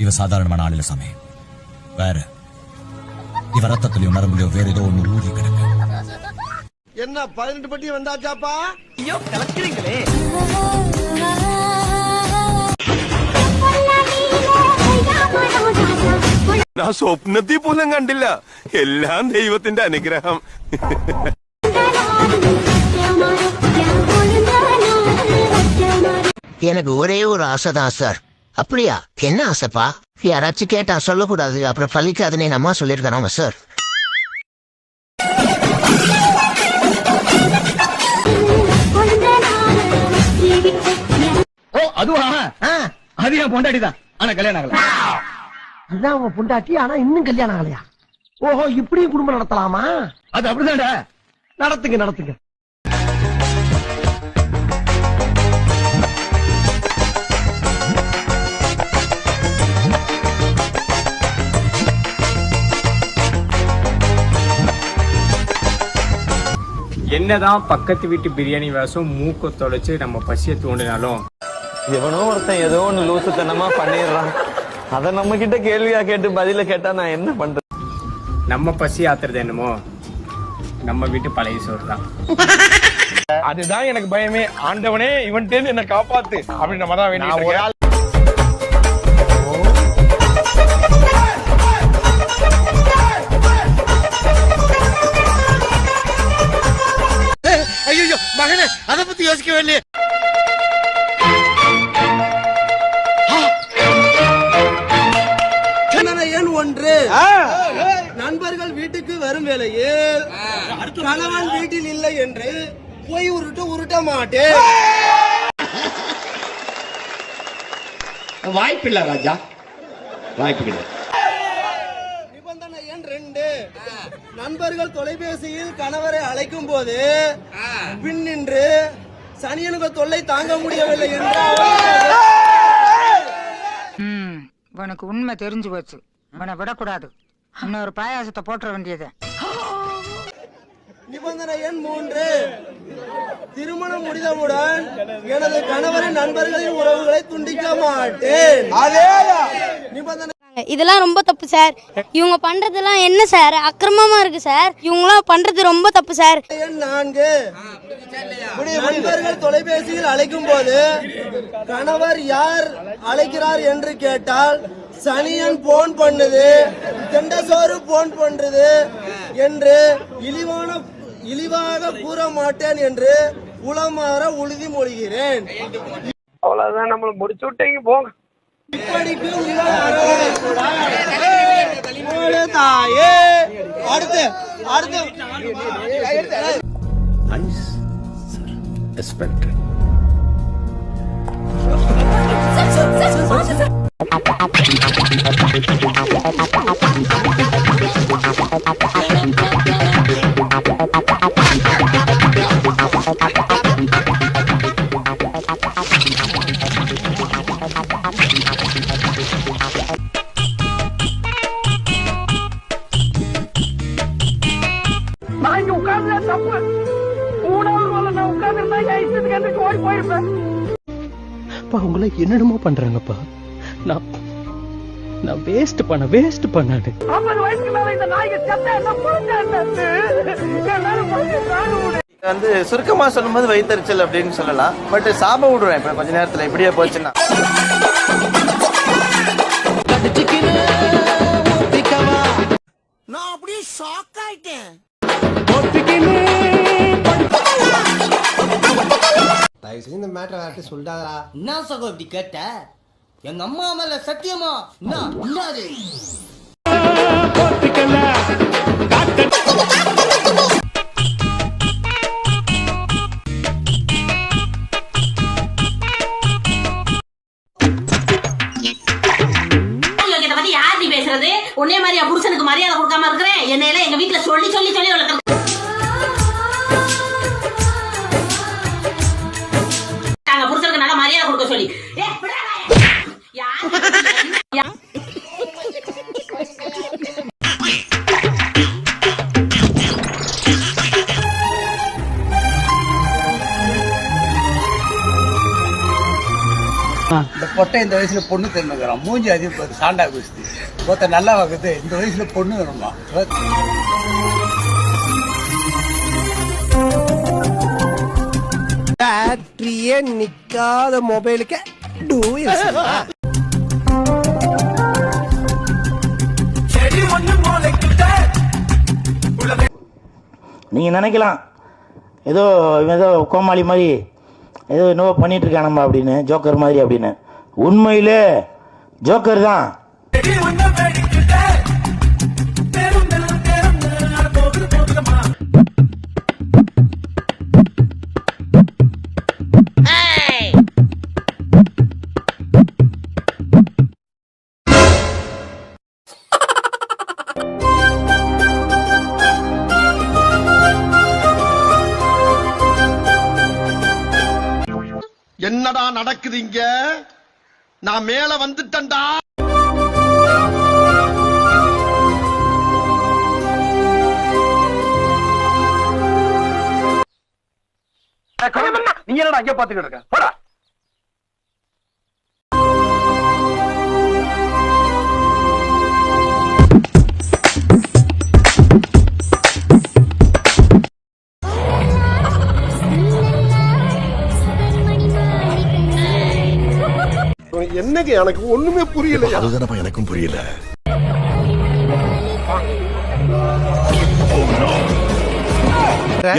இவ சாதாரணமான ஆள் இல்ல சாமி வேற இவ ரத்தத்திலயும் நரம்புலயோ வேற ஏதோ ஒண்ணு ஊறி கிடக்கு என்ன பதினெட்டு பட்டி வந்தாச்சாப்பா ഞാൻ സ്വപ്നത്തിൽ പോലും കണ്ടില്ല എല്ലാം ദൈവത്തിന്റെ അനുഗ്രഹം எனக்கு ஒரே ஒரு ஆசைதான் சார். அப்படியா? என்ன ஆசைப்பா? யாராச்சும் கேட்டா சொல்லக்கூடாது. அப்புறம் பழிக்காதுன்னு எங்க அம்மா சொல்லியிருக்காராமா சார். ஓ அதுவா? அது என் பொண்டாட்டிதான். ஆனா கல்யாணம் ஆகல. அதான் பொண்டாட்டி ஆனா இன்னும் கல்யாணம் ஆகலையா? ஓஹோ இப்படியும் குடும்பம் நடத்தலாமா? அது அப்படிதான்டா. நடத்துங்க நடத்துங்க. என்னதான் பக்கத்து வீட்டு பிரியாணி வாசம் மூக்க தொலைச்சு நம்ம பசியை தூண்டினாலும். எவனோ ஒருத்தன் ஏதோ ஒண்ணு லூசுத்தனமா பண்ணிடுறான். அத நம்ம கிட்ட கேள்வியா கேட்டு பதில கேட்டா நான் என்ன பண்றது? நம்ம பசி ஆத்துறது என்னமோ நம்ம வீட்டு பழைய சோறு தான். அதுதான் எனக்கு பயமே. ஆண்டவனே இவன்ட்டே என்ன காப்பாத்து. அப்படின்னு நம்ம தான் வேண்டிட்டு வீட்டில் இல்லை என்று போய் உருட்ட உருட்ட மாட்டேன். வாய்ப்பில்ல ராஜா. வாய்ப்பு நிபந்தனை எண் ரெண்டு. நண்பர்கள் தொலைபேசியில் கணவரை அழைக்கும் போது பின் நின்று சனியனுக்கு தொல்லை தாங்க முடியவில்லை என்று உனக்கு உண்மை தெரிஞ்சு போச்சு. உன்னை விடக்கூடாது. இன்னொரு பாயாசத்தை போட்டுற வேண்டியது. நிபந்தனை எண் மூன்று. திருமணம் முடிந்தவுடன் எனது கணவரின் நண்பர்களின் உறவுகளை துண்டிக்க மாட்டேன். நிபந்தனை இதெல்லாம் ரொம்ப தப்பு சார். இவங்க பண்றதெல்லாம் என்ன சார்? அக்கிரமமா இருக்கு சார். இவங்களாம் பண்றது ரொம்ப தப்பு சார். எண் நான்கு. நண்பர்கள் தொலைபேசியில் அழைக்கும் போது கணவர் யார் அழைக்கிறார் என்று கேட்டால் சனியன் போன் பண்ணுது தெண்டசோறு போன் பண்றது என்று இழிவான இழிவாக கூற மாட்டேன் என்று உளமாற உறுதி மொழிகிறேன். அவ்வளவுதான் நம்மள முடிச்சு விட்டீங்க போங்க. இப்படிக்கு தாயே. அடுத்து அடுத்து. அப்பா உங்களை என்னென்னமோ பண்றாங்கப்பா. நான் நான் வேஸ்ட் பண்ண வேஸ்ட் சாடு வந்து சுருக்கமா சொல்லும்போது வயிற்றுச்சல் அப்படின்னு சொல்லலாம். பட் சாப விடுவேன் இப்ப கொஞ்ச நேரத்துல இப்படியே போச்சுன்னா. தயவு செஞ்சு இந்த மேட்டரை யார்கிட்ட சொல்லிட்டாதா என்ன சகோ இப்படி கேட்ட? எங்க அம்மா மேல சத்தியமா? இன்னாது இதை பத்தி யார் நீ பேசுறது? உன்னே மாதிரியா புருஷனுக்கு மரியாதை கொடுக்காம இருக்கிறேன்? என்னையெல்லாம் எங்க வீட்டுல சொல்லி சொல்லி சொல்லி வளர்க்குறேன் மரியாதை கொடுக்க சொல்லி. இந்த பொட்டை இந்த வயசுல பொண்ணு தெரிஞ்சுக்கிறான் மூஞ்சி அதிகம் சாண்டா குஸ்தி ஒருத்த நல்லா வகுது இந்த வயசுல பொண்ணு வேணுமா? பேட்டரியே நிக்காத மொபைலுக்கு நீங்க நினைக்கலாம். ஏதோ ஏதோ கோமாளி மாதிரி ஏதோ என்னவோ பண்ணிட்டு இருக்கானம்மா அப்படின்னு ஜோக்கர் மாதிரி அப்படின்னு. உண்மையிலே ஜோக்கர் தான். என்னடா நடக்குது இங்க? நான் மேல வந்துட்டேன்டா. நீ என்னடா அங்கே பாத்துக்கிட்டு இருக்க? போடா. என்னங்க எனக்கு ஒண்ணுமே புரியல அதுதானப்பா எனக்கும் புரியல.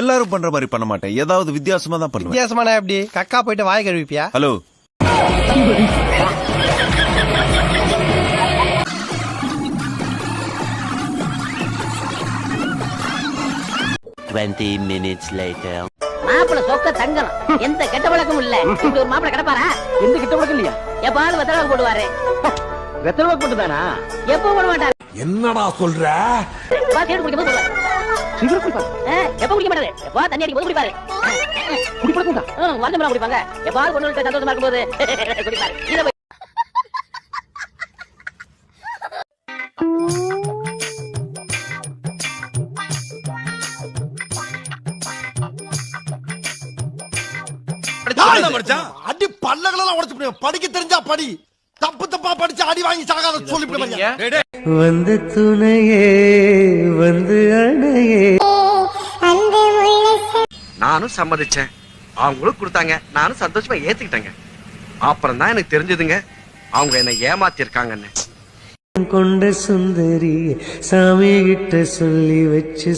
எல்லாரும் பண்ற மாதிரி பண்ண மாட்டேன். ஏதாவது வித்தியாசமா தான் பண்ணுவேன். வித்தியாசமான எப்படி? கக்கா போயிட்டு வாய் கழுவிப்பியா? ஹலோ. மாப்பிள சொக்க தங்கணும் எந்த கெட்ட பழக்கமும் இல்ல. இப்படி ஒரு மாப்பிள கிடப்பாரா? எந்த கெட்ட பழக்கம் இல்லையா? எப்பாவது வெத்தலை போடுவாரு? வெத்தலை போட்டு தானா எப்போ போட மாட்டாரு? என்னடா சொல்ற? தேடு குடிக்கும் போது சொல்லுவாரு. ஆ, எப்ப குடிக்க மாட்டாரு? எப்பா தண்ணி அடிக்கும் போது குடிப்பாரு. குடிப்பாரு குடிப்பாங்க. எப்பாவது ஒண்ணு சந்தோஷமா இருக்கும்போது குடிப்பாரு. போய் அடி பல்லகளெல்லாம் உடைச்சு படிக்க தெரிஞ்சா படி. தப்பு தப்பா படிச்சு அடி வாங்கி சாகாத சொல்லிவிடுவாங்க வந்து துணையே வந்து அணையே. நானும் சம்மதிச்சேன். அவங்களும் கொடுத்தாங்க. நானும் சந்தோஷமா ஏத்துக்கிட்டேங்க. அப்புறம் தான் எனக்கு தெரிஞ்சதுங்க. அவங்க என்ன ஏமாத்தி இருக்காங்கன்னு கொண்ட சுந்தரி சாமி கிட்ட சொல்லி வச்சு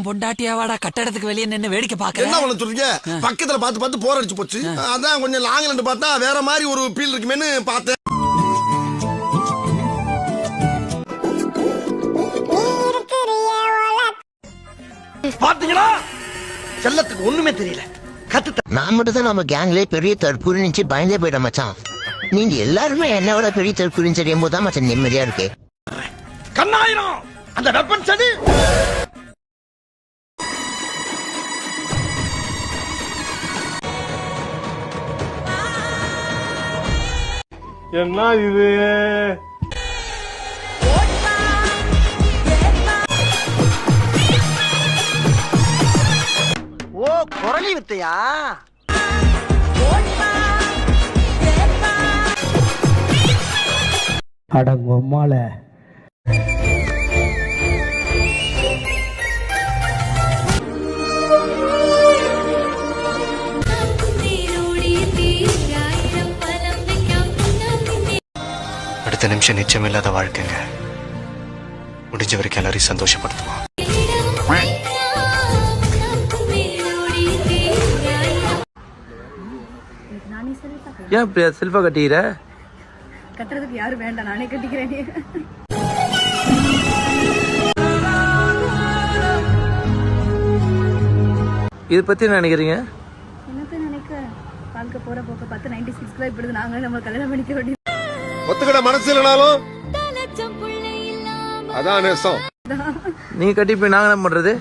ஓம் பொண்டாட்டியாவாடா கட்டடத்துக்கு வெளியே நின்னு வேடிக்கை பாக்குற என்ன பண்ண சொல்றீங்க? பக்கத்துல பார்த்து பார்த்து போர் அடிச்சு போச்சு. அதான் கொஞ்சம் லாங்ல இருந்து பார்த்தா வேற மாதிரி ஒரு ஃபீல் இருக்குமேன்னு பார்த்தேன். பாத்தீங்களா செல்லத்துக்கு ஒண்ணுமே தெரியல. கத்து நான் மட்டும் தான் நம்ம கேங்லயே பெரிய தற்கூரி நினைச்சு பயந்தே போயிட்டேன் மச்சான். நீங்க எல்லாருமே என்னோட பெரிய தற்கூரின்னு தெரியும் போது தான் மச்சான் நிம்மதியா இருக்கு. கண்ணாயிரம்! அந்த வெப்பன் சடி என்ன இது? ஓ குரலி வித்தையா? அடங்கொம்மால அடுத்த நிமிஷம் நிச்சயமில்லாத வாழ்க்கைங்க. முடிஞ்ச வரைக்கும் எல்லாரையும் சந்தோஷப்படுத்துவோம். ஏன் இப்படி செல்ஃபா கட்டிக்கிற? கட்டுறதுக்கு யாரும் வேண்டாம் நானே கட்டிக்கிறேன். இதை பத்தி என்ன நினைக்கிறீங்க? என்னத்த நினைக்க? வாழ்க்கை போற போக்க பார்த்து நைன்டி சிக்ஸ்ல இப்படி நாங்களே நம்ம கல்யாணம் பண்ணிக்க வேண்டியது. ஒத்துக்கிட மனசு இல்லைனாலும் அதான் நேசம். நீ கட்டி போய் நாங்க என்ன பண்றது?